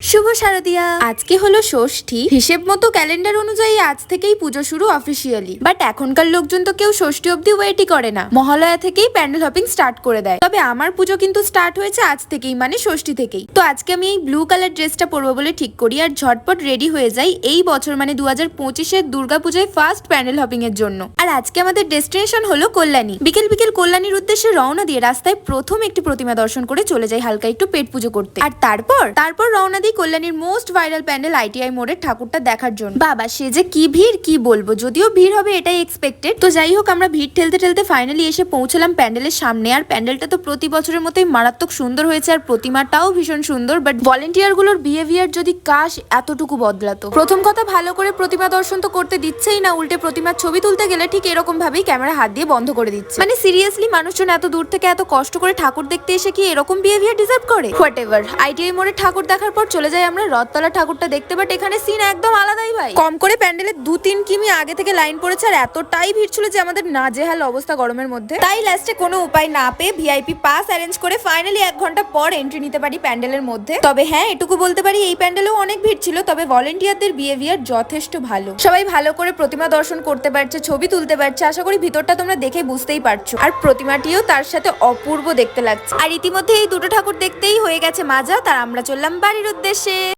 শুভ শারদিয়া। আজকে হলো ষষ্ঠী। হিসেব মতো ক্যালেন্ডার অনুযায়ী আজ থেকেই পুজো শুরু অফিসিয়ালি বাট এখনকার লোকজন তো কেউ ষষ্ঠী অব্দি ওয়েটই করে না। মহালয়া থেকেই প্যান্ডেল হপিং স্টার্ট করে দেয়। তবে আমার পুজো কিন্তু স্টার্ট হয়েছে আজ থেকেই মানে ষষ্ঠী থেকেই। তো আজকে আমি এই ব্লু কালার ড্রেসটা পরবো বলে ঠিক করি আর ঝটপট রেডি হয়ে যাই এই বছর মানে দু হাজার পঁচিশের দুর্গাপূজায় ফার্স্ট প্যান্ডেল হপিং এর জন্য। আর আজকে আমাদের ডেস্টিনেশন হলো কল্যাণী। বিকেল বিকেল কল্যাণীর উদ্দেশ্যে রওনা দিয়ে রাস্তায় প্রথম একটি প্রতিমা দর্শন করে চলে যাই হালকা একটু পেট পুজো করতে। আর তারপর তারপর রওনা দিই কল্যাণীর মোস্ট ভাইরাল প্যান্ডেল আইটিআই মোড়ের ঠাকুরটা দেখার জন্য। বাবা, সে যে কি ভিড়, কি বলব? যদিও ভিড় হবে এটাই এক্সপেক্টেড তো যাই হোক, আমরা ভিড় ঠেলতে ঠেলতে ফাইনালি এসে পৌঁছলাম প্যান্ডেলের সামনে। আর প্যান্ডেলটা তো প্রতি বছরের মতোই মারাত্মক সুন্দর হয়েছে আর প্রতিমাটাও ভীষণ সুন্দর বাট ভলেন্টিয়ারগুলোর বিহেভিয়ার যদি কাশ, এতটুকু বদলাতো। প্রথম কথা, ভালো করে প্রতিমা দর্শন তো করতে দিচ্ছেই না, উল্টে প্রতিমার ছবি তুলতে গেলে ঠিক এরকম ভাবেই ক্যামেরা হাত দিয়ে বন্ধ করে দিচ্ছে। মানে সিরিয়াসলি মানুষজন এত দূর থেকে এত কষ্ট করে ঠাকুর দেখতে এসে কি এরকম বিহেভিয়ার ডিজার্ভ করে? হোয়াট এভার আইটিআই মোড়ে ঠাকুর দেখার পর চলে যাই আমরা রথতলা ঠাকুরটা দেখতে বাট এখানে সিন একদম আলাদাই ভাই। কম করে প্যান্ডেলের দু তিন কিমি আগে থেকে লাইন পড়েছে আর এতটাই ভিড় ছিল যে আমাদের নাজেহাল অবস্থা গরমের মধ্যে। তাই লাস্টে কোনো উপায় না পেয়ে ভিআইপি পাস অ্যারেঞ্জ করে ফাইনালি এক ঘণ্টা পর এন্ট্রি নিতে পারি প্যান্ডেলের মধ্যে। তবে হ্যাঁ এটুকু বলতে পারি, এই প্যান্ডেলেও অনেক ভিড় ছিল, তবে ভলেন্টিয়ারদের বিহেভিয়ার যথেষ্ট ভালো। সবাই ভালো করে প্রতিমা দর্শন করতে পারছে, ছবি তুলতে পারছে, আশা করি ভিতরটা তোমরা দেখে বুঝতেই পারছ। আর প্রতিমাটিও তার সাথে অপূর্ব দেখতে লাগছে। আর ইতিমধ্যে এই দুটো ঠাকুর দেখতেই হয়ে গেছে মাজা, তার আমরা চললাম বাড়ির উদ্দেশ্যে। deixei.